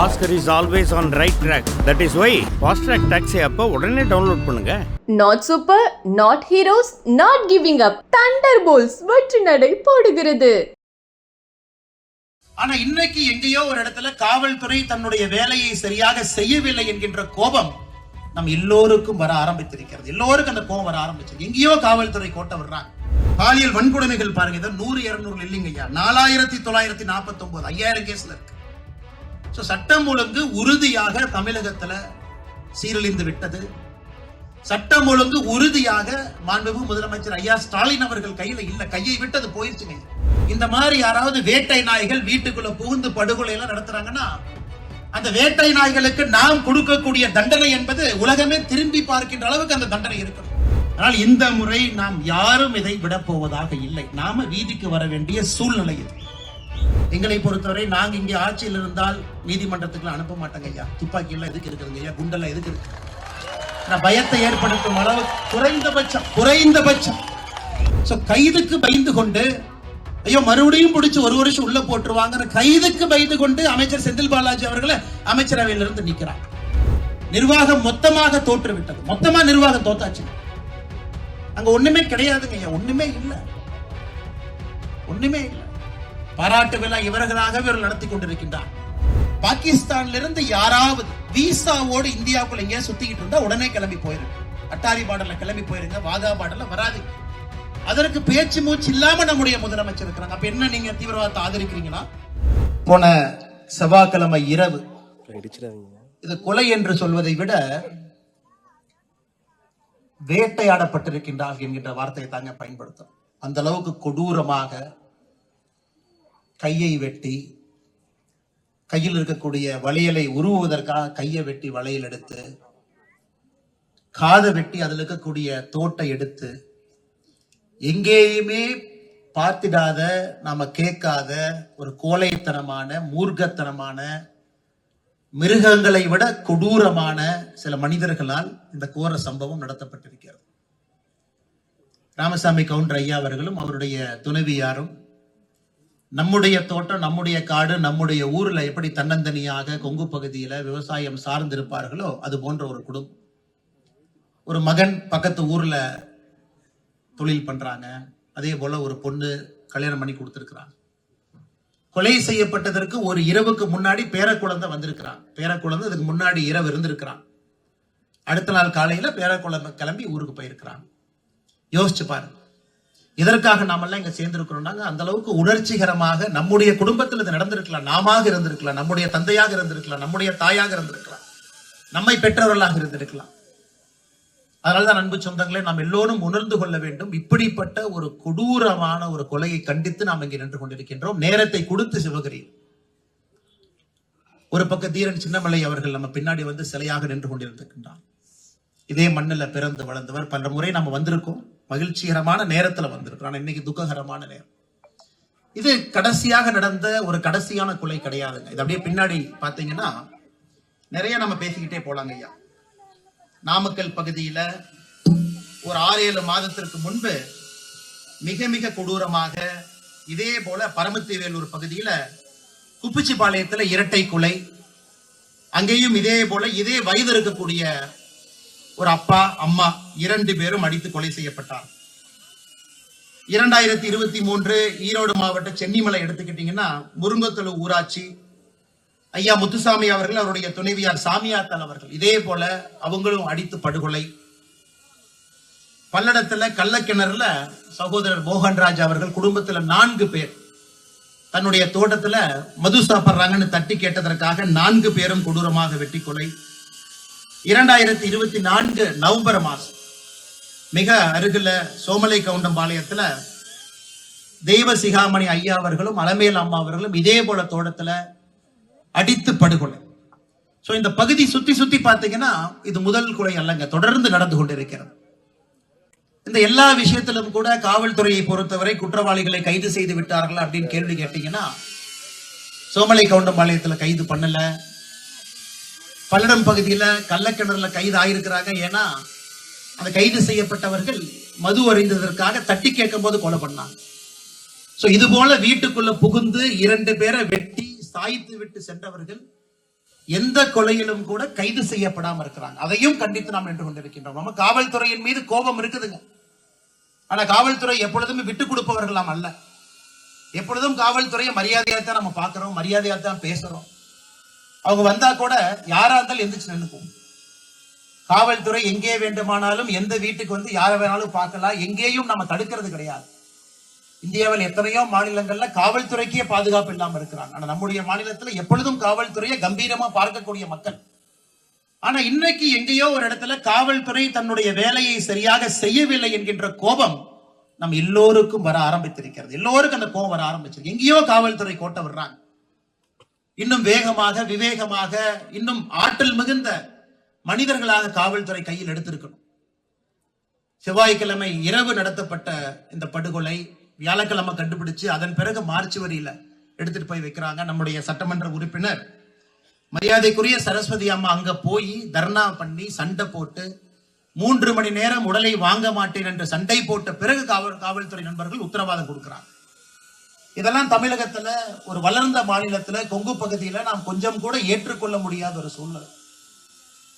Oscar is always on right track that is why fast track taxi அப்போ உடனே download பண்ணுங்க. Not super not heroes not giving up thunderbolts வெற்றி நடை போடுகிறது. ஆனா இன்னைக்கு எங்கேயோ ஒரு இடத்துல காவல்துறை தன்னுடைய வேலையை சரியாக செய்யவில்லை என்கின்ற கோபம் நம் எல்லோருக்கும் வர ஆரம்பித்திருக்கிறது. எல்லோருக்கும் அந்த கோபம் வர ஆரம்பிச்சது எங்கேயோ காவல்துறை கோட்டை விடுறாங்க. பாலியல் வன்கொடுமைகள் பாருங்க இது நூறு இருநூறு இல்லைங்க ஐயா. நாலாயிரத்தி தொள்ளாயிரத்தி நாற்பத்தி ஒன்பது ஐயாயிரம் கேஸ்ல இருக்கு. ஸோ சட்டம் ஒழுங்கு உறுதியாக தமிழகத்தில் சீரழிந்து விட்டது. சட்டம் ஒழுங்கு உறுதியாக மாண்புமிகு முதலமைச்சர் ஐயா ஸ்டாலின் அவர்கள் கையில் இல்லை கையை விட்டது போயிடுச்சுங்க இந்த மாதிரி யாராவது வேட்டை நாய்கள் வீட்டுக்குள்ள புகுந்து படுகொலை எல்லாம் நடத்துறாங்கன்னா அந்த வேட்டை நாய்களுக்கு நாம் கொடுக்கக்கூடிய தண்டனை என்பது உலகமே திரும்பி பார்க்கின்ற அளவுக்கு அந்த தண்டனை இருக்கணும் ஆனால் இந்த முறை நாம் யாரும் இதை விடப் போவதாக இல்லை. நாம வீதிக்கு வர வேண்டிய சூழ்நிலை இது. எங்களை பொறுத்தவரை நாங்க இங்கே ஆட்சியில் இருந்தால் நீதிமன்றத்துக்கு அனுப்ப மாட்டாங்க ஐயா. துப்பாக்கி எல்லாம் எதுக்கு இருக்குதுங்க ஐயா? குண்டெல்லாம் எதுக்கு இருக்கு பயத்தை ஏற்படுத்தும் அளவு குறைந்தபட்சம் குறைந்தபட்சம். சோ கைதுக்கு பயந்து கொண்டு ஐயோ மறுபடியும் பிடிச்சு ஒரு வருஷம் உள்ள போட்டுருவாங்க கைதுக்கு பயந்து கொண்டு அமைச்சர் செந்தில் பாலாஜி அவர்களை அமைச்சரவையிலிருந்து நிக்கிறார். நிர்வாகம் மொத்தமாக தோற்று விட்டது மொத்தமா நிர்வாகம் தோத்தாச்சு. அங்க ஒண்ணுமே கிடையாதுங்க ஐயா. ஒண்ணுமே இல்ல. ஒண்ணுமே இல்ல. பாராட்டு விழா இவர்களாக இவர்கள் நடத்தி கொண்டிருக்கின்றார். பாகிஸ்தான்ல இருந்து யாராவது விசாவோடு இந்தியாவுக்குள்ள எங்கேயா சுத்திக்கிட்டு இருந்தா உடனே கிளம்பி போயிருங்க. அட்டாரி பாடல கிளம்பி போயிருங்க வாகா பாடல வராது. அதற்கு பேச்சு மூச்சு இல்லாம நம்முடைய முதலமைச்சர் இருக்கிறாங்க. அப்ப என்ன நீங்க தீவிரவாதத்தை ஆதரிக்கிறீங்களா? போன செவ்வாய்க்கிழமை இரவு இது கொலை என்று சொல்வதை விட வேட்டையாடப்பட்டிருக்கின்றார் என்கின்ற வார்த்தையை தாங்க பயன்படுத்தும் அந்த அளவுக்கு கொடூரமாக கையை வெட்டி கையில் இருக்கக்கூடிய வளையலை உருவுவதற்காக கையை வெட்டி வளையல் எடுத்து காதை வெட்டி அதில் இருக்கக்கூடிய தோட்டை எடுத்து எங்கேயுமே பார்த்திடாத நாம கேட்காத ஒரு கோழைத்தனமான மூர்க்கத்தனமான மிருகங்களை விட கொடூரமான சில மனிதர்களால் இந்த கோர சம்பவம் நடத்தப்பட்டிருக்கிறது. ராமசாமி கவுண்டர் ஐயா அவர்களும் அவருடைய துணைவியாரும் நம்முடைய தோட்டம் நம்முடைய காடு நம்முடைய ஊர்ல எப்படி தன்னந்தனியாக கொங்கு பகுதியில விவசாயம் சார்ந்திருப்பார்களோ அது போன்ற ஒரு குடும்பம் ஒரு மகன் பக்கத்து ஊர்ல தொழில் பண்றாங்க. அதே போல ஒரு பொண்ணு கல்யாணம் பண்ணி கொடுத்திருக்கிறாங்க. கொலை செய்யப்பட்டதற்கு ஒரு இரவுக்கு முன்னாடி பேரக்குழந்தை வந்திருக்கிறான். பேரக்குழந்தை அதுக்கு முன்னாடி இரவு இருந்திருக்கிறான். அடுத்த நாள் காலையில பேரக்குழந்தை கிளம்பி ஊருக்கு போயிருக்கிறான். யோசிச்சு பாருங்க. இதற்காக நாமெல்லாம் இங்க சேர்ந்திருக்கிறோம்னாங்க அந்த அளவுக்கு உணர்ச்சிகரமாக நம்முடைய குடும்பத்தில் இது நடந்திருக்கலாம். நாமாக இருந்திருக்கலாம். நம்முடைய தந்தையாக இருந்திருக்கலாம். நம்முடைய தாயாக இருந்திருக்கலாம். நம்மை பெற்றவர்களாக இருந்திருக்கலாம். அதனால்தான் அன்பு சொந்தங்களே நாம் எல்லோரும் உணர்ந்து கொள்ள வேண்டும். இப்படிப்பட்ட ஒரு கொடூரமான ஒரு கொலையை கண்டித்து நாம் இங்கே நின்று கொண்டிருக்கின்றோம். நேரத்தை கொடுத்து சிவகிரி ஒரு பக்க தீரன் சின்னமலை அவர்கள் நம்ம பின்னாடி வந்து சிலையாக நின்று கொண்டிருந்திருக்கின்றான். இதே மண்ணில் பிறந்து வளர்ந்தவர். பல முறை நம்ம வந்திருக்கோம். மகிழ்ச்சிகரமான நேரத்துல வந்திருக்கோம் ஆனா இன்னைக்கு துக்ககரமான நேரம். இது கடைசியாக நடந்த ஒரு கடைசியான கொலை கிடையாதுங்க. இது அப்படியே பின்னாடி பாத்தீங்கன்னா நிறைய நம்ம பேசிக்கிட்டே போலாங்க ஐயா. நாமக்கல் பகுதியில ஒரு ஆறு ஏழு மாதத்திற்கு முன்பு மிக மிக கொடூரமாக இதே போல பரமத்திவேலூர் பகுதியில குப்பிச்சிபாளையத்துல இரட்டை கொலை அங்கேயும் இதே போல இதே வயது இருக்கக்கூடிய ஒரு அப்பா அம்மா இரண்டு பேரும் அடித்து கொலை செய்யப்பட்டார். இரண்டாயிரத்தி இருபத்தி மூன்று ஈரோடு மாவட்ட சென்னிமலை எடுத்துக்கிட்டீங்கன்னா முருங்கத்தலு ஊராட்சி ஐயா முத்துசாமி அவர்கள் அவருடைய துணைவியார் சாமியாத்தல் அவர்கள் இதே போல அவங்களும் அடித்து படுகொலை. பல்லடத்துல கள்ளக்கிணறுல சகோதரர் மோகன்ராஜ் அவர்கள் குடும்பத்துல நான்கு பேர். தன்னுடைய தோட்டத்துல மது சாப்பிட்றாங்கன்னு தட்டி கேட்டதற்காக நான்கு பேரும் கொடூரமாக வெட்டி கொலை. இரண்டாயிரத்தி இருபத்தி நான்கு நவம்பர் மாதம் மிக அருகில் சோமலை கவுண்டம்பாளையத்தில் தெய்வ சிகாமணி ஐயா அவர்களும் அலமேல் அம்மா அவர்களும் இதே போல தோட்டத்தில் அடித்து படுகொலை. ஸோ இந்த பகுதி சுத்தி சுத்தி பார்த்தீங்கன்னா இது முதல் கொலை அல்லங்க. தொடர்ந்து நடந்து கொண்டிருக்கிறது. இந்த எல்லா விஷயத்திலும் கூட காவல்துறையை பொறுத்தவரை குற்றவாளிகளை கைது செய்து விட்டார்கள் அப்படின்னு கேள்வி கேட்டீங்கன்னா சோமலை கவுண்டம்பாளையத்துல கைது பண்ணலை. பல்லடம் பகுதியில கள்ளக்கிணறுல கைது ஆயிருக்கிறாங்க. ஏன்னா அந்த கைது செய்யப்பட்டவர்கள் மது அறிந்ததற்காக தட்டி கேட்கும் போது கொலை பண்ணாங்க. சோ இது போல வீட்டுக்குள்ள புகுந்து இரண்டு பேரை வெட்டி சாய்த்து விட்டு சென்றவர்கள் எந்த கொலையிலும் கூட கைது செய்யப்படாம இருக்கிறாங்க. அதையும் கண்டித்து நாம் நின்று கொண்டிருக்கின்றோம். நம்ம காவல்துறையின் மீது கோபம் இருக்குதுங்க. ஆனா காவல்துறை எப்பொழுதுமே விட்டு கொடுப்பவர்களாம் அல்ல. எப்பொழுதும் காவல்துறையை மரியாதையாக தான் நம்ம பார்க்கிறோம். மரியாதையாக தான் பேசுறோம். அவங்க வந்தா கூட யாரா இருந்தாலும் எந்திரிச்சு நின்னுக்குவோம். காவல்துறை எங்கே வேண்டுமானாலும் எந்த வீட்டுக்கு வந்து யாரை வேணாலும் பார்க்கலாம். எங்கேயும் நம்ம தடுக்கிறது கிடையாது. இந்தியாவில் எத்தனையோ மாநிலங்கள்ல காவல்துறைக்கே பாதுகாப்பு இல்லாம இருக்கிறாங்க. ஆனா நம்முடைய மாநிலத்துல எப்பொழுதும் காவல்துறையை கம்பீரமா பார்க்கக்கூடிய மக்கள். ஆனா இன்னைக்கு எங்கேயோ ஒரு இடத்துல காவல்துறை தன்னுடைய வேலையை சரியாக செய்யவில்லை என்கின்ற கோபம் நம் எல்லோருக்கும் வர ஆரம்பித்திருக்கிறது. எல்லோருக்கும் அந்த கோபம் வர ஆரம்பிச்சிருக்கு. எங்கேயோ காவல்துறை கோட்டை விடுறாங்க. இன்னும் வேகமாக விவேகமாக இன்னும் ஆற்றல் மிகுந்த மனிதர்களாக காவல்துறை கையில் எடுத்திருக்கணும். செவ்வாய்க்கிழமை இரவு நடத்தப்பட்ட இந்த படுகொலை வியாழக்கிழமை கண்டுபிடிச்சு அதன் பிறகு மார்ச் வரியில எடுத்துட்டு போய் வைக்கிறாங்க நம்முடைய சட்டமன்ற உறுப்பினர். மரியாதைக்குரிய சரஸ்வதி அம்மா அங்க போய் தர்ணா பண்ணி சண்டை போட்டு மூன்று மணி நேரம் உடலை வாங்க மாட்டேன் என்று சண்டை போட்ட பிறகு காவல் காவல்துறை நண்பர்கள் உத்தரவாதம் கொடுக்கிறாங்க. இதெல்லாம் தமிழகத்துல ஒரு வளர்ந்த மாநிலத்துல கொங்கு பகுதியில நாம் கொஞ்சம் கூட ஏற்றுக்கொள்ள முடியாத ஒரு சூழ்நிலை.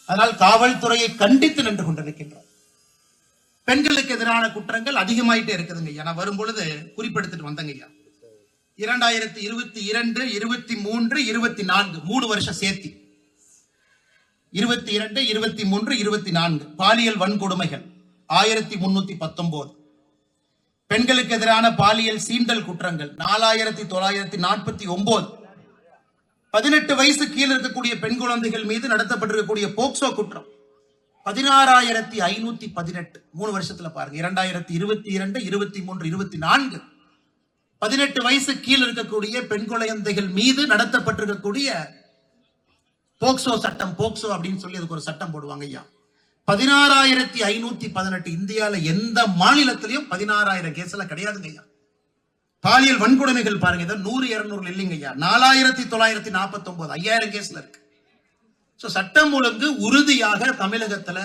அதனால் காவல்துறையை கண்டித்து நின்று கொண்டிருக்கின்றோம். பெண்களுக்கு எதிரான குற்றங்கள் அதிகமாயிட்டே இருக்குதுங்க ஐயா. நான் வரும் பொழுது குறிப்பெடுத்துட்டு வந்தங்க ஐயா. இரண்டாயிரத்தி இருபத்தி இரண்டு இருபத்தி மூன்று இருபத்தி நான்கு மூணு வருஷம் சேர்த்தி. இருபத்தி இரண்டு இருபத்தி மூன்று இருபத்தி நான்கு. பாலியல் வன்கொடுமைகள். ஆயிரத்தி முன்னூத்தி பத்தொன்பது பெண்களுக்கு எதிரான பாலியல் சீண்டல் குற்றங்கள். நாலாயிரத்தி தொள்ளாயிரத்தி நாற்பத்தி ஒன்பது பதினெட்டு வயசு கீழே இருக்கக்கூடிய பெண் குழந்தைகள் மீது நடத்தப்பட்டிருக்கக்கூடிய போக்சோ குற்றம். பதினாறாயிரத்தி ஐநூத்தி பதினெட்டு. மூணு வருஷத்துல பாருங்க. இரண்டாயிரத்தி இருபத்தி இரண்டு இருபத்தி மூன்று இருபத்தி நான்கு. பதினெட்டு வயசு கீழ் இருக்கக்கூடிய பெண் குழந்தைகள் மீது நடத்தப்பட்டிருக்கக்கூடிய போக்சோ சட்டம் போக்சோ அப்படின்னு சொல்லி அதுக்கு ஒரு சட்டம் போடுவாங்க ஐயா. பதினாறாயிரத்தி ஐநூத்தி பதினெட்டு இந்தியாவில் எந்த மாநிலத்திலையும் பதினாறாயிரம் கேஸ்ல கிடையாதுங்க ஐயா. பாலியல் வன்கொடுமைகள் பாருங்க இதை நூறு இருநூறு இல்லைங்க ஐயா. நாலாயிரத்தி தொள்ளாயிரத்தி நாற்பத்தி ஒன்பது ஐயாயிரம் கேஸ்ல இருக்கு. ஸோ சட்டம் ஒழுங்கு உறுதியாக தமிழகத்துல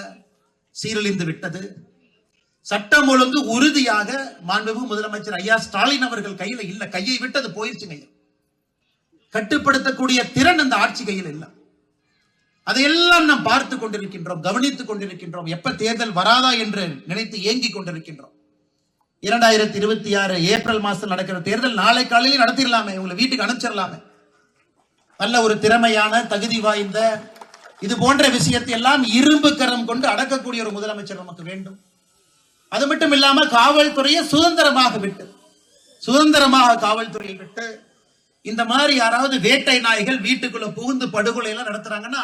சீரழிந்து விட்டது. சட்டம் ஒழுங்கு உறுதியாக மாண்புமிகு முதலமைச்சர் ஐயா ஸ்டாலின் அவர்கள் கையில இல்ல கையை விட்டு அது போயிருச்சுங்க ஐயா. கட்டுப்படுத்தக்கூடிய திறன் அந்த ஆட்சி கையில் இல்லை. அதையெல்லாம் நாம் பார்த்து கொண்டிருக்கின்றோம் கவனித்துக் கொண்டிருக்கின்றோம். எப்ப தேர்தல் வராதா என்று நினைத்து ஏங்கிக் கொண்டிருக்கின்றோம். இரண்டாயிரத்தி இருபத்தி ஆறு ஏப்ரல் மாசத்தில் நடக்கிற தேர்தல் நாளை காலையில் நடத்திடலாமே உங்களை வீட்டுக்கு அனுப்பிச்சிடலாமே. நல்ல ஒரு திறமையான தகுதி வாய்ந்த இது போன்ற விஷயத்தை எல்லாம் இரும்பு கரம் கொண்டு அடக்கக்கூடிய ஒரு முதலமைச்சர் நமக்கு வேண்டும். அது மட்டும் இல்லாம காவல்துறையை சுதந்திரமாக விட்டு சுதந்திரமாக காவல்துறையை விட்டு இந்த மாதிரி யாராவது வேட்டை நாய்கள் வீட்டுக்குள்ள புகுந்து படுகொலை எல்லாம் நடத்துறாங்கன்னா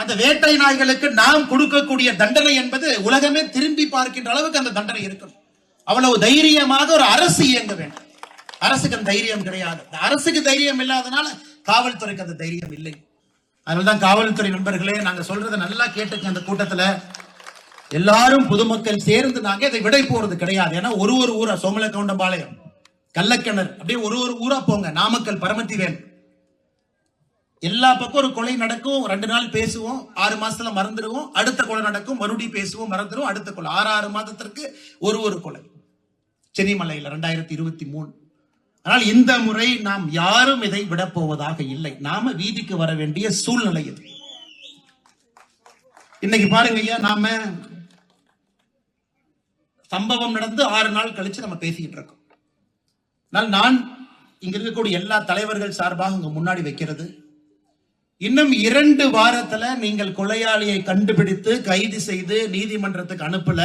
அந்த வேட்டை நாய்களுக்கு நாம் கொடுக்கக்கூடிய தண்டனை என்பது உலகமே திரும்பி பார்க்கின்ற அளவுக்கு அந்த தண்டனை இருக்கணும். அவ்வளவு தைரியமாக ஒரு அரசு இயங்க வேண்டும். அரசுக்கு அந்த தைரியம் கிடையாது. இந்த அரசுக்கு தைரியம் இல்லாதனால காவல்துறைக்கு அந்த தைரியம் இல்லை. அதனால்தான் காவல்துறை நண்பர்களே நாங்க சொல்றதை நல்லா கேட்டுக்க அந்த கூட்டத்துல. எல்லாரும் பொதுமக்கள் சேர்ந்து நாங்க இதை விடை போறது கிடையாது. ஏன்னா ஒரு ஒரு ஊரா சோமலக்கவுண்டம்பாளையம் கள்ளக்கிணறு அப்படியே ஒரு ஒரு ஊரா போங்க. நாமக்கல் பரமத்திவேல் எல்லா பக்கம் ஒரு கொலை நடக்கும் ரெண்டு நாள் பேசுவோம் ஆறு மாசத்துல மறந்துடுவோம் அடுத்த கொலை நடக்கும் மறுபடியும் பேசுவோம் மறந்துடுவோம் அடுத்த கொலை. ஆறு ஆறு மாதத்திற்கு ஒரு ஒரு கொலை. சென்னிமலையில ரெண்டாயிரத்தி இருபத்தி மூணு. ஆனால் இந்த முறை நாம் யாரும் இதை விடப் போவதாக இல்லை. நாம வீதிக்கு வர வேண்டிய சூழ்நிலை இது. இன்னைக்கு பாருங்க ஐயா நாம சம்பவம் நடந்து ஆறு நாள் கழிச்சு நம்ம பேசிக்கிட்டு இருக்கோம். நான் இங்க இருக்கக்கூடிய எல்லா தலைவர்கள் சார்பாக உங்க முன்னாடி வைக்கிறது இன்னும் இரண்டு வாரத்துல நீங்கள் கொலையாளியை கண்டுபிடித்து கைது செய்து நீதிமன்றத்துக்கு அனுப்பல.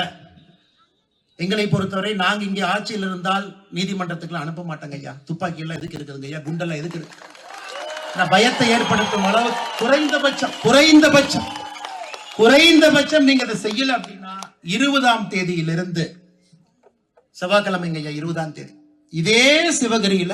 எங்களை பொறுத்தவரை நாங்க இங்கே ஆட்சியில் இருந்தால் நீதிமன்றத்துக்கு அனுப்ப மாட்டாங்க ஐயா. துப்பாக்கி எல்லாம் எதுக்கு இருக்குதுங்க ஐயா? குண்டெல்லாம் எதுக்கு இருக்கு? பயத்தை ஏற்படுத்தும் அளவு குறைந்தபட்சம் குறைந்தபட்சம் குறைந்தபட்சம் நீங்க அதை செய்யல அப்படின்னா இருபதாம் தேதியிலிருந்து செவ்வாய்க்கிழமைங்க ஐயா இருபதாம் தேதி. இதே சிவகிரியில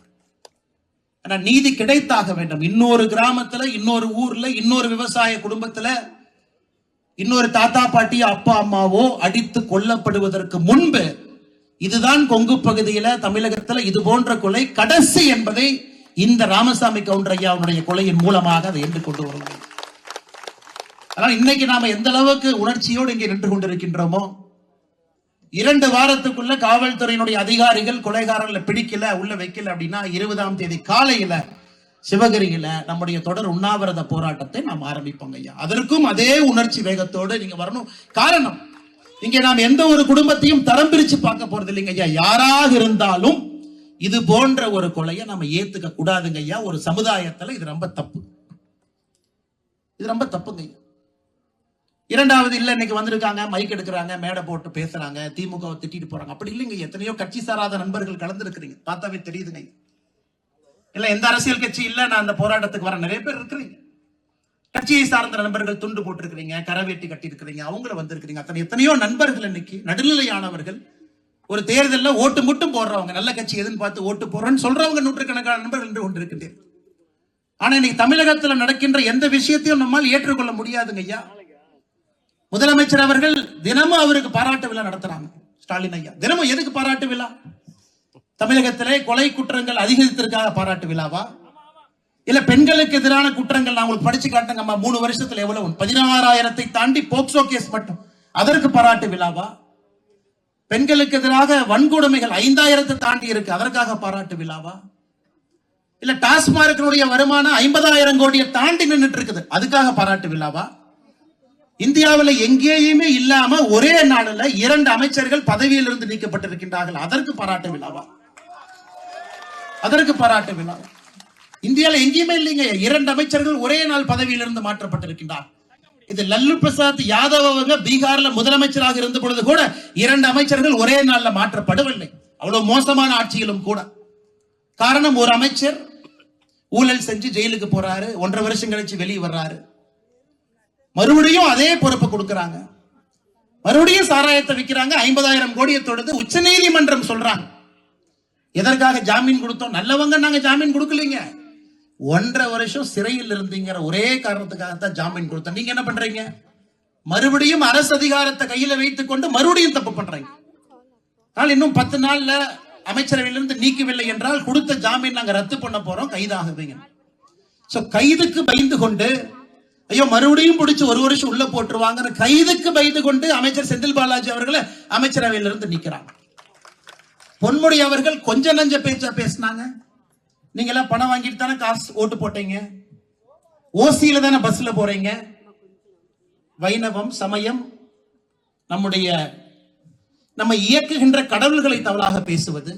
ஆனா நீதி கிடைத்தாக வேண்டும். இன்னொரு கிராமத்துல இன்னொரு ஊர்ல இன்னொரு விவசாய குடும்பத்துல இன்னொரு தாத்தா பாட்டி அப்பா அம்மாவோ அடித்து கொல்லப்படுவதற்கு முன்பு இதுதான் கொங்கு பகுதியில தமிழகத்துல இது போன்ற கொலை கடைசி என்பதை இந்த ராமசாமி கவுண்டர் ஐயாவுடைய கொலையின் மூலமாக அதை என்று கொண்டு வருவோம் ஆனால் இன்னைக்கு நாம எந்த அளவுக்கு உணர்ச்சியோடு இங்கே நின்று கொண்டிருக்கின்றோமோ இரண்டு வாரத்துக்குள்ள காவல்துறையினுடைய அதிகாரிகள் கொலைகாரர்களை பிடிக்கல உள்ள வைக்கல அப்படின்னா இருபதாம் தேதி காலையில சிவகிரியில நம்முடைய தொடர் உண்ணாவிரத போராட்டத்தை நாம் ஆரம்பிப்போங்க ஐயா. அதற்கும் அதே உணர்ச்சி வேகத்தோடு நீங்க வரணும். காரணம் இங்க நாம் எந்த ஒரு குடும்பத்தையும் தரம் பிரிச்சு பார்க்க போறது இல்லைங்க ஐயா. யாராக இருந்தாலும் இது போன்ற ஒரு கொலையை நம்ம ஏத்துக்க கூடாதுங்க ஐயா. ஒரு சமுதாயத்துல இது ரொம்ப தப்பு. இது ரொம்ப தப்புங்க ஐயா. இரண்டாவது இல்ல இன்னைக்கு வந்திருக்காங்க மைக் எடுக்கிறாங்க மேடை போட்டு பேசுறாங்க திமுக திட்டிட்டு போறாங்க. அப்படி இல்லைங்க எத்தனையோ கட்சி சாராத நண்பர்கள் கலந்துருக்கிறீங்க. பார்த்தாவே தெரியுதுங்க. இல்ல எந்த அரசியல் கட்சி இல்ல நான் அந்த போராட்டத்துக்கு வர நிறைய பேர் இருக்கிறீங்க. கட்சியை சார்ந்த நண்பர்கள் துண்டு போட்டிருக்கிறீங்க கரவேட்டி கட்டி இருக்கிறீங்க அவங்கள வந்திருக்கிறீங்க. அத்தனை எத்தனையோ நண்பர்கள் இன்னைக்கு நடுநிலையானவர்கள். ஒரு தேர்தலில் ஓட்டு மட்டும் போடுறவங்க நல்ல கட்சி எதுன்னு பார்த்து ஓட்டு போடுறேன்னு சொல்றவங்க நூற்றுக்கணக்கான நண்பர்கள் என்று கொண்டிருக்கின்றேன் ஆனா இன்னைக்கு தமிழகத்துல நடக்கின்ற எந்த விஷயத்தையும் நம்மால் ஏற்றுக்கொள்ள முடியாதுங்க ஐயா. முதலமைச்சர் அவர்கள் தினமும் அவருக்கு பாராட்டு விழா நடத்துறாங்க ஸ்டாலின் ஐயா. தினமும் எதுக்கு பாராட்டு விழா? தமிழகத்திலே கொலை குற்றங்கள் அதிகரித்திருக்காக பாராட்டு விழாவா? இல்ல பெண்களுக்கு எதிரான குற்றங்கள் நான் உங்களுக்கு படிச்சு காட்டுங்கம்மா மூணு வருஷத்துல எவ்வளவு? பதினாறாயிரத்தை தாண்டி போக்சோ கேஸ் மட்டும். அதற்கு பாராட்டு விழாவா? பெண்களுக்கு எதிராக வன்கொடுமைகள் ஐந்தாயிரத்தை தாண்டி இருக்கு. அதற்காக பாராட்டு விழாவா? இல்ல டாஸ்மார்க்கினுடைய வருமானம் ஐம்பதாயிரம் கோடியை தாண்டி நின்றுட்டு இருக்குது. அதுக்காக பாராட்டு விழாவா? இந்தியாவில் எங்கேயுமே இல்லாம ஒரே நாளில் இரண்டு அமைச்சர்கள் பதவியில் இருந்து நீக்கப்பட்டிருக்கின்றார்கள். அதற்கு பாராட்டு விழாவா? அதற்கு பாராட்டு விழா. இந்தியாவில் எங்கேயுமே இல்லைங்க. இரண்டு அமைச்சர்கள் ஒரே நாள் பதவியிலிருந்து மாற்றப்பட்டிருக்கின்றார். இது லல்லு பிரசாத் யாதவ் அவங்க பீகார்ல முதலமைச்சராக இருந்த பொழுது கூட இரண்டு அமைச்சர்கள் ஒரே நாள்ல மாற்றப்படவில்லை. அவ்வளவு மோசமான ஆட்சிகளும் கூட. காரணம் ஒரு அமைச்சர் ஊழல் செஞ்சு ஜெயிலுக்கு போறாரு. ஒன்றரை வருஷம் கழிச்சு வெளியே வர்றாரு. மறுபடியும் அதே பொறுப்பு கொடுக்கறாங்க. மறுபடியும் சாராயத்தை விற்கிறாங்க ஐம்பதாயிரம் கோடியை தொடர்ந்து உச்ச நீதிமன்றம் சொல்றாங்க. எதற்காக ஜாமீன் கொடுத்தோம்? நல்லவங்க நாங்க ஜாமீன் கொடுக்கலீங்க. ஒன்றரை வருஷம் சிறையில் இருந்தீங்கிற ஒரே காரணத்துக்காக தான் ஜாமீன் கொடுத்தோம். நீங்க என்ன பண்றீங்க? மறுபடியும் அரசு அதிகாரத்தை கையில வைத்துக் கொண்டு மறுபடியும் தப்பு பண்றீங்க. ஆனால் இன்னும் பத்து நாள்ல அமைச்சரவையிலிருந்து நீக்கவில்லை என்றால் கொடுத்த ஜாமீன் நாங்க ரத்து பண்ண போறோம் கைதாகுவீங்க. கைதுக்கு பயந்து கொண்டு ஐயோ மறுபடியும் பிடிச்சி ஒரு வருஷம் உள்ள போட்டுருவாங்கன்னு கைதுக்கு பயந்து கொண்டு அமைச்சர் செந்தில் பாலாஜி அவர்களை அமைச்சரவையிலிருந்து நிக்கிறாங்க. பொன்முடி அவர்கள் கொஞ்ச நஞ்ச பேச்சா பேசினாங்க. நீங்க எல்லாம் பணம் வாங்கிட்டு தானே காசு ஓட்டு போட்டீங்க? ஓசியில தானே பஸ்ல போறீங்க? வைணவம் சமயம் நம்முடைய நம்ம இயக்குகின்ற கடவுள்களை தவறாக பேசுவது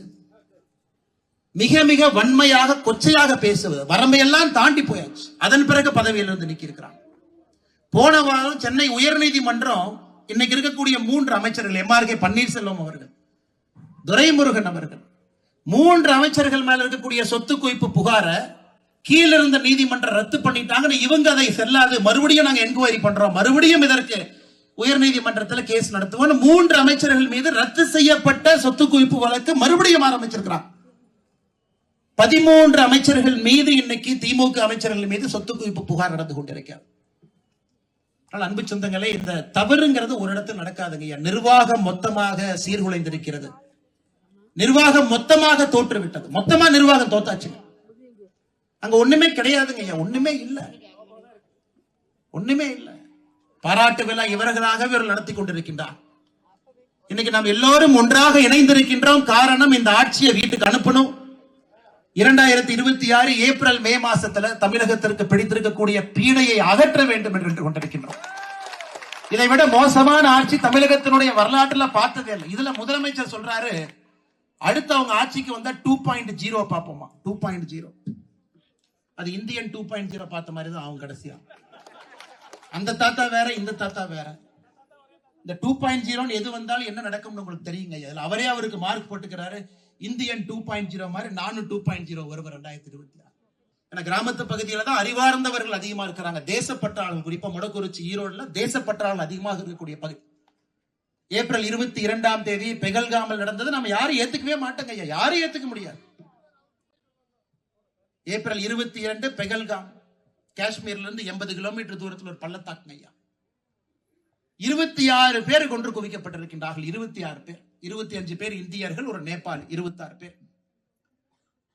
மிக மிக வன்மையாக கொச்சையாக பேசுவது வரம்பையெல்லாம் தாண்டி போயாச்சு. அதன் பிறகு பதவியிலிருந்து நீக்கியிருக்கிறாங்க. போன வாரம் சென்னை உயர்நீதிமன்றம் இன்னைக்கு இருக்கக்கூடிய மூன்று அமைச்சர்கள் எம்ஆர் கே பன்னீர்செல்வம் அவர்கள் துரைமுருகன் அவர்கள் மூன்று அமைச்சர்கள் மேல இருக்கக்கூடிய சொத்து குவிப்பு புகார கீழ இருந்த நீதிமன்றம் ரத்து பண்ணிட்டாங்கன்னு இவங்க அதை செல்லாது. மறுபடியும் நாங்க என்கொயரி பண்றோம். மறுபடியும் இதற்கு உயர் நீதிமன்றத்தில் கேஸ் நடத்துவோம் மூன்று அமைச்சர்கள் மீது ரத்து செய்யப்பட்ட சொத்து குவிப்பு வழக்கு மறுபடியும் ஆரம்பிச்சிருக்கிறான் பதிமூன்று அமைச்சர்கள் மீது இன்னைக்கு திமுக அமைச்சர்கள் மீது சொத்து குவிப்பு புகார் நடந்து கொண்டிருக்கிறது. ஆனால் அன்பு சொந்தங்களே இந்த தவறுங்கிறது ஒரு இடத்துல நடக்காதுங்க ஐயா. நிர்வாகம் மொத்தமாக சீர்குலைந்திருக்கிறது. நிர்வாகம் மொத்தமாக தோற்றுவிட்டது. மொத்தமா நிர்வாகம் தோத்தாச்சு அங்க ஒண்ணுமே கிடையாதுங்க ஐயா. ஒண்ணுமே இல்ல. ஒண்ணுமே இல்ல. பாராட்டு விழா இவர்களாகவே இவர்கள் நடத்தி கொண்டிருக்கின்றார். இன்னைக்கு நாம் எல்லோரும் ஒன்றாக இணைந்திருக்கின்றோம். காரணம் இந்த ஆட்சியை வீட்டுக்கு அனுப்பணும். இரண்டாயிரத்தி இருபத்தி ஆறு ஏப்ரல் மே மாசத்துல தமிழகத்திற்கு பிடித்திருக்கக்கூடிய பீடையை அகற்ற வேண்டும் என்று கொண்டிருக்கின்றோம். இதை விட மோசமான ஆட்சி தமிழகத்தினுடைய வரலாற்றுல பார்த்ததே இல்லை. இதுல முதலமைச்சர் சொல்றாரு அடுத்து அவங்க ஆட்சிக்கு வந்தா டூ பாயிண்ட் ஜீரோ பார்ப்போமா? டூ பாயிண்ட் ஜீரோ அது இந்தியன் டூ பாயிண்ட் ஜீரோ பார்த்த மாதிரி தான் அவங்க கடைசியா. அந்த தாத்தா வேற இந்த தாத்தா வேற. இந்த டூ பாயிண்ட் ஜீரோன்னு எது வந்தாலும் என்ன நடக்கும்னு உங்களுக்கு தெரியுங்க. அதில் அவரே அவருக்கு மார்க் போட்டுக்கிறாரு. இந்தியன் டூ பாயிண்ட் ஜீரோ மாதிரி நானும் டூ பாயிண்ட் ஜீரோ வருவேன் ரெண்டாயிரத்தி இருபத்தி ஆறு ஏன்னா கிராமத்து பகுதியில தான் அறிவார்ந்தவர்கள் அதிகமா இருக்கிறாங்க. தேசப்பற்றாளர்கள் குறிப்பா முடக்குறிச்சி ஈரோடுல தேசப்பற்றாளர்கள் அதிகமாக இருக்கக்கூடிய பகுதி. ஏப்ரல் இருபத்தி இரண்டாம் தேதி பெகல்காமல் நடந்தது. நம்ம யாரும் ஏத்துக்கவே மாட்டோங்க ஐயா. யாரும் ஏத்துக்க முடியாது. ஏப்ரல் இருபத்தி இரண்டு பெகல்காம். காஷ்மீர்ல இருந்து எண்பது கிலோமீட்டர் தூரத்தில் ஒரு பள்ளத்தாக்கு ஐயா. இருபத்தி ஆறு பேர் கொன்று குவிக்கப்பட்டிருக்கின்றார்கள். இருபத்தி ஆறு பேர். இருபத்தி அஞ்சு பேர் இந்தியர்கள் ஒரு நேபாளி இருபத்தி ஆறு பேர்.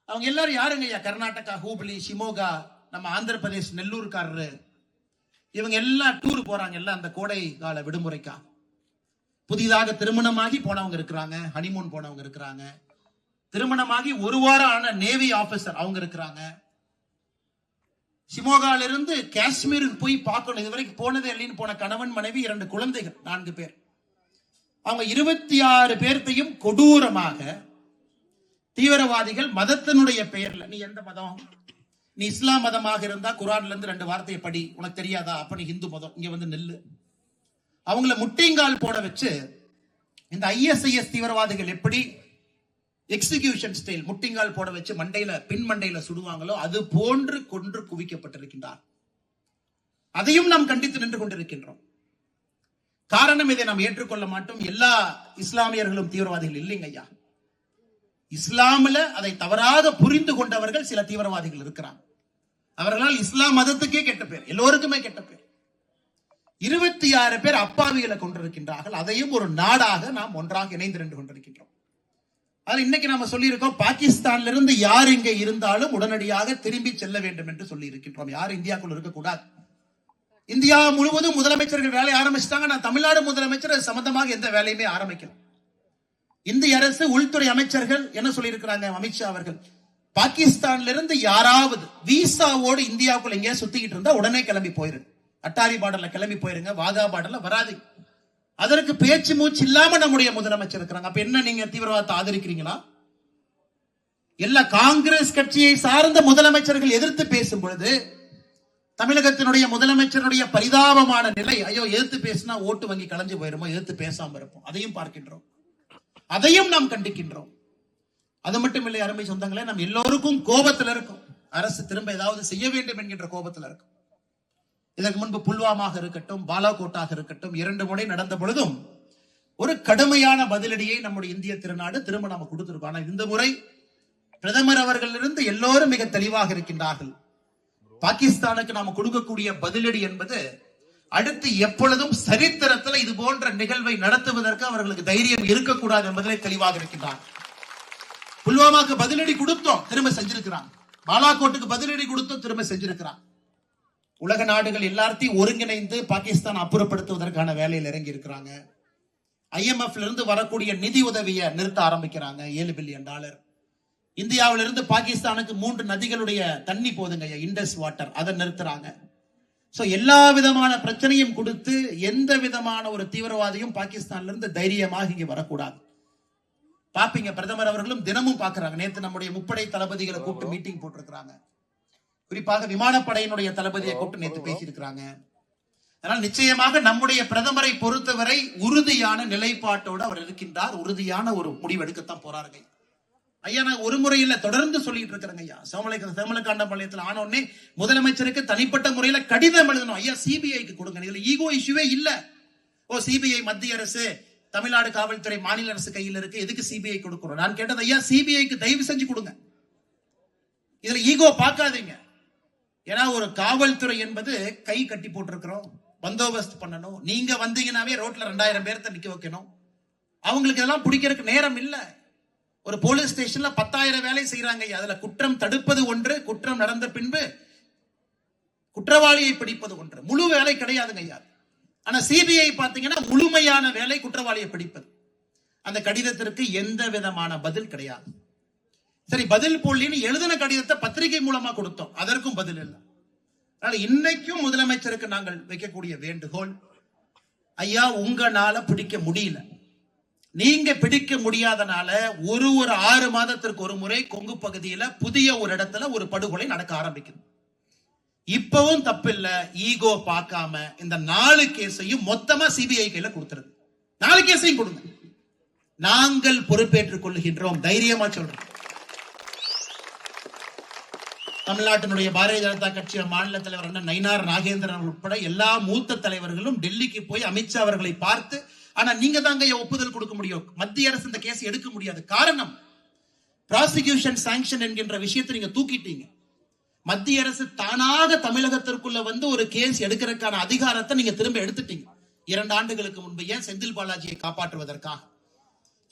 அவங்க எல்லாரும் யாருங்க ஐயா? கர்நாடகா ஹூப்ளி ஷிமோகா நம்ம ஆந்திர பிரதேஷ் நெல்லூர்காரரு. இவங்க எல்லாம் டூர் போறாங்க எல்லாம் அந்த கோடை கால விடுமுறைக்கா. புதிதாக திருமணமாகி போனவங்க இருக்கிறாங்க ஹனிமூன் போனவங்க இருக்கிறாங்க. திருமணமாகி ஒரு வாரம் ஆன நேவி ஆபீசர் அவங்க இருக்கிறாங்க. சிமோகால இருந்து காஷ்மீருக்கு போய் பார்க்கணும். இது வரைக்கும் போனதே இல்லைன்னு போன கணவன் மனைவி இரண்டு குழந்தைகள் நான்கு பேர். அவங்க இருபத்தி ஆறு பேர்த்தையும் கொடூரமாக தீவிரவாதிகள் மதத்தினுடைய பெயர்ல நீ எந்த மதம்? நீ இஸ்லாம் மதமாக இருந்தா குரான்ல இருந்து ரெண்டு வார்த்தையை படி உனக்கு தெரியாதா? அப்ப நீ ஹிந்து மதம் இங்க வந்து நெல்லு. அவங்கள முட்டிங்கால் போட வச்சு இந்த ஐஎஸ்ஐஎஸ் தீவிரவாதிகள் எப்படி எக்ஸிகியூஷன் ஸ்டைல் முட்டிங்கால் போட வச்சு மண்டையில பின் மண்டையில சுடுவாங்களோ அது போன்று கொன்று குவிக்கப்பட்டிருக்கின்றார். அதையும் நாம் கண்டித்து நின்று கொண்டிருக்கின்றோம். காரணம் இதை நாம் ஏற்றுக்கொள்ள மாட்டோம். எல்லா இஸ்லாமியர்களும் தீவிரவாதிகள் இல்லைங்க ஐயா. இஸ்லாமில் அதை தவறாக புரிந்து கொண்டவர்கள் சில தீவிரவாதிகள் இருக்கிறாங்க. அவர்களால் இஸ்லாம் மதத்துக்கே கெட்ட பேர் எல்லோருக்குமே கெட்ட பேர். இருபத்தி ஆறு பேர் அப்பாவிகளை கொண்டிருக்கின்றார்கள். அதையும் ஒரு நாடாக நாம் ஒன்றாக இணைந்து நின்று கொண்டிருக்கின்றோம். அது இன்னைக்கு நாம சொல்லியிருக்கோம் பாகிஸ்தான்ல இருந்து யார் இங்கே இருந்தாலும் உடனடியாக திரும்பி செல்ல வேண்டும் என்று சொல்லி இருக்கின்றோம் யார் இந்தியாக்குள் இருக்கக்கூடாது. இந்தியா முழுவதும் முதலமைச்சர்கள் வேலை ஆரம்பிச்சிட்டாங்க. நான் தமிழ்நாடு முதலமைச்சர் சம்பந்தமாக எந்த வேலையுமே ஆரம்பிக்கல. இந்திய அரசு உள்துறை அமைச்சர்கள் என்ன சொல்லியிருக்கிறாங்க? அமித்ஷா அவர்கள் பாகிஸ்தான்ல இருந்து யாராவது விசாவோடு இந்தியாவுக்குள்ள எங்கேயா சுத்திக்கிட்டு இருந்தா உடனே கிளம்பி போயிருங்க அட்டாரி பார்டர்ல கிளம்பி போயிருங்க வாகா பார்டர்ல வராது. அதற்கு பேச்சு மூச்சு இல்லாம நம்முடைய முதலமைச்சர் இருக்கிறாங்க. அப்ப என்ன நீங்க தீவிரவாதத்தை ஆதரிக்கிறீங்களா? எல்லா காங்கிரஸ் கட்சியை சார்ந்த முதலமைச்சர்கள் எதிர்த்து பேசும் பொழுது தமிழகத்தினுடைய முதலமைச்சருடைய பரிதாபமான நிலை ஐயோ எதிர்த்து பேசினா ஓட்டு வங்கி கலைஞ்சு போயிருமோ எதிர்த்து பேசாம இருப்போம். அதையும் பார்க்கின்றோம். அதையும் நாம் கண்டிக்கின்றோம். அது மட்டும் இல்லை அருமை சொந்தங்களே நாம் எல்லோருக்கும் கோபத்தில் இருக்கும். அரசு திரும்ப ஏதாவது செய்ய வேண்டும் என்கின்ற கோபத்தில் இருக்கும். இதற்கு முன்பு புல்வாமாக இருக்கட்டும் பாலாகோட்டாக இருக்கட்டும் இரண்டு முறை நடந்த பொழுதும் ஒரு கடுமையான பதிலடியை நம்முடைய இந்திய திருநாடு திரும்ப நாம கொடுத்திருக்கோம். ஆனா இந்த முறை பிரதமர் அவர்களிலிருந்து எல்லோரும் மிக தெளிவாக இருக்கின்றார்கள். பாகிஸ்தானுக்கு நாம கொடுக்கக்கூடிய பதிலடி என்பது அடுத்து எப்பொழுதும் சரித்திரத்தில் இது போன்ற நிகழ்வை நடத்துவதற்கு அவர்களுக்கு தைரியம் இருக்கக்கூடாது என்பதிலே தெளிவாக இருக்கின்றார். புல்வாமாக்கு பதிலடி கொடுத்தோம் திரும்ப செஞ்சிருக்கிறான். பாலாகோட்டுக்கு பதிலடி கொடுத்தோம் திரும்ப செஞ்சிருக்கிறான். உலக நாடுகள் எல்லாத்தையும் ஒருங்கிணைந்து பாகிஸ்தான் அப்புறப்படுத்துவதற்கான வேலையில் இறங்கி இருக்கிறாங்க ஐஎம்எஃப்ல இருந்து வரக்கூடிய நிதி உதவியை நிறுத்த ஆரம்பிக்கிறாங்க ஏழு பில்லியன் டாலர். இந்தியாவில இருந்து பாகிஸ்தானுக்கு மூன்று நதிகளுடைய தண்ணி போதுங்க இண்டஸ் வாட்டர் அதை நிறுத்துறாங்க. சோ எல்லா விதமான பிரச்சனையும் கொடுத்து எந்த விதமான ஒரு தீவிரவாதியும் பாகிஸ்தான்ல இருந்து தைரியமாக இங்க வரக்கூடாது. பாப்பீங்க பிரதமர் அவர்களும் தினமும் பாக்குறாங்க. நேத்து நம்முடைய முப்படை தளபதிகளை கூப்பிட்டு மீட்டிங் போட்டிருக்கிறாங்க. குறிப்பாக விமானப்படையினுடைய தளபதியை கூப்பிட்டு நேத்து பேசியிருக்கிறாங்க. அதனால் நிச்சயமாக நம்முடைய பிரதமரை பொறுத்தவரை உறுதியான நிலைப்பாட்டோடு அவர் இருக்கின்றார். உறுதியான ஒரு முடிவெடுக்கத்தான் போறாருங்க ஐயா நான் ஒரு முறையில் தொடர்ந்து சொல்லிட்டு இருக்கிறேங்க ஐயா. சோமலை சேமலக்காண்டபாளையத்தில் ஆனோடனே முதலமைச்சருக்கு தனிப்பட்ட முறையில கடிதம் எழுதணும். ஐயா சிபிஐக்கு கொடுங்க. இதுல ஈகோ இஷ்யூவே இல்ல. ஓ சிபிஐ மத்திய அரசு தமிழ்நாடு காவல்துறை மாநில அரசு கையில் இருக்கு. எதுக்கு சிபிஐ கொடுக்கணும் நான் கேட்டது ஐயா சிபிஐக்கு தயவு செஞ்சு கொடுங்க. இதுல ஈகோ பார்க்காதீங்க. ஏன்னா ஒரு காவல்துறை என்பது கை கட்டி போட்டிருக்கிறோம். பந்தோபஸ்த் பண்ணணும். நீங்க வந்தீங்கன்னாவே ரோட்ல ரெண்டாயிரம் பேர்த்த நிக்க வைக்கணும். அவங்களுக்கு இதெல்லாம் பிடிக்கிறதுக்கு நேரம் இல்லை. ஒரு போலீஸ் ஸ்டேஷன்ல பத்தாயிரம் வேலை செய்யறாங்க ஐயா. அதுல குற்றம் தடுப்பது ஒன்று குற்றம் நடந்த பின்பு குற்றவாளியை பிடிப்பது ஒன்று. முழு வேலை கிடையாதுங்க ஐயா. ஆனா சிபிஐ பாத்தீங்கன்னா முழுமையான வேலை குற்றவாளியை பிடிப்பது. அந்த கடிதத்திற்கு எந்த விதமான பதில் கிடையாது. சரி பதில் போலின்னு எழுதின கடிதத்தை பத்திரிகை மூலமா கொடுத்தோம். அதற்கும் பதில் இல்லை. அதனால இன்னைக்கும் முதலமைச்சருக்கு நாங்கள் வைக்கக்கூடிய வேண்டுகோள் ஐயா உங்களால பிடிக்க முடியல. நீங்க பிடிக்க முடியாதனால ஒரு ஒரு ஆறு மாதத்திற்கு ஒரு முறை கொங்கு பகுதியில புதிய ஒரு இடத்துல ஒரு படுகொலை நடக்க ஆரம்பிக்குது. இப்பவும் தப்பில்ல. ஈகோ பார்க்காம இந்த நாலு கேஸையும் மொத்தமா சிபிஐ கையில கொடுத்துருது. நாலு கேஸையும் கொடுங்க. நாங்கள் பொறுப்பேற்றுக் கொள்கின்றோம். தைரியமா சொல்றோம் தமிழ்நாட்டினுடைய பாரதிய ஜனதா கட்சியின் மாநில தலைவர் அண்ணன் நயினார் நாகேந்திரன் உட்பட எல்லா மூத்த தலைவர்களும் டெல்லிக்கு போய் அமித்ஷா அவர்களை பார்த்து ஆனா நீங்க தாங்க ஒப்புதல் கொடுக்க முடியும். மத்திய அரசு இந்த கேஸ் எடுக்க முடியாது. காரணம் ப்ராசிக்யூஷன் சாங்ஷன் என்கின்ற விஷயத்தை நீங்க தூக்கிட்டீங்க. மத்திய அரசு தானாக தமிழகத்திற்குள்ள வந்து ஒரு கேஸ் எடுக்கிறதுக்கான அதிகாரத்தை நீங்க திரும்ப எடுத்துட்டீங்க. இரண்டு ஆண்டுகளுக்கு முன்பு ஏன் செந்தில் பாலாஜியை காப்பாற்றுவதற்காக?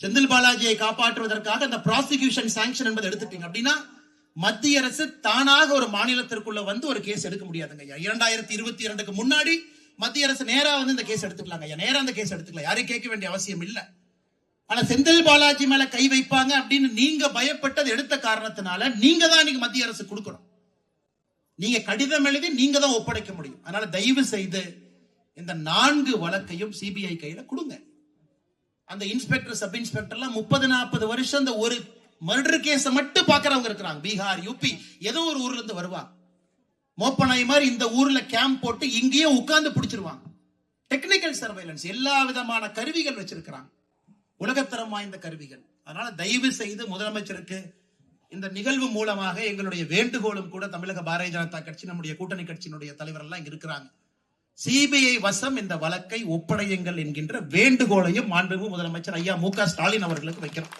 செந்தில் பாலாஜியை காப்பாற்றுவதற்காக அந்த ப்ராசிக்யூஷன் சாங்ஷன் என்பதை எடுத்துட்டீங்க. அப்படின்னா மத்திய அரசு தானாக ஒரு மாநிலத்திற்குள்ள வந்து ஒரு கேஸ் எடுக்க முடியாதுங்க ஐயா. இரண்டாயிரத்தி இருபத்தி இரண்டுக்கு முன்னாடி மத்திய அரசு நேரா வந்து இந்த கேஸ் எடுத்துக்கலாங்க ஐயா. நேரா அந்த கேஸ் எடுத்துக்கலாம். யாரையும் கேட்க வேண்டிய அவசியம் இல்ல. ஆனா செந்தில் பாலாஜி மேல கை வைப்பாங்க அப்படின்னு நீங்க பயப்பட்டது எடுத்த காரணத்தினால நீங்க தான் இன்னைக்கு மத்திய அரசு கொடுக்கணும். நீங்க கடிதம் எழுதி நீங்க தான் ஒப்படைக்க முடியும். அதனால தயவு செய்து இந்த நான்கு வழக்கையும் சிபிஐ கையில கொடுங்க. அந்த இன்ஸ்பெக்டர் சப் இன்ஸ்பெக்டர்லாம் முப்பது நாற்பது வருஷம் இந்த ஒரு மர்டர் கேஸை மட்டும் பாக்குறவங்க இருக்கிறாங்க. பீகார் யூபி ஏதோ ஒரு ஊர்ல இருந்து வருவாங்க. மோப்பனாய் மாதிரி இந்த ஊர்ல கேம்ப் போட்டு இங்கேயே உட்கார்ந்து பிடிச்சிருவாங்க. டெக்னிக்கல் சர்வைலன்ஸ் எல்லா விதமான கருவிகள் வச்சிருக்கிறாங்க. உலகத்தரம் வாய்ந்த கருவிகள். அதனால தயவு செய்து முதலமைச்சருக்கு இந்த நிகழ்வு மூலமாக எங்களுடைய வேண்டுகோளும் கூட தமிழக பாரதிய ஜனதா கட்சி நம்முடைய கூட்டணி கட்சியினுடைய தலைவர் எல்லாம் இங்க இருக்கிறாங்க. சிபிஐ வசம் இந்த வழக்கை ஒப்படையுங்கள் என்கின்ற வேண்டுகோளையும் மாண்புமிகு முதலமைச்சர் ஐயா மு க ஸ்டாலின் அவர்களுக்கு வைக்கிறோம்.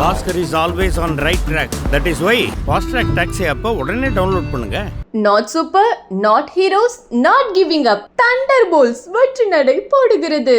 Bhaskar is always on right track that is why fast track taxi அப்போ உடனே டவுன்லோட் பண்ணுங்க. Not super not heroes not giving up thunderbolts வெற்றி நடை போடுகிறது.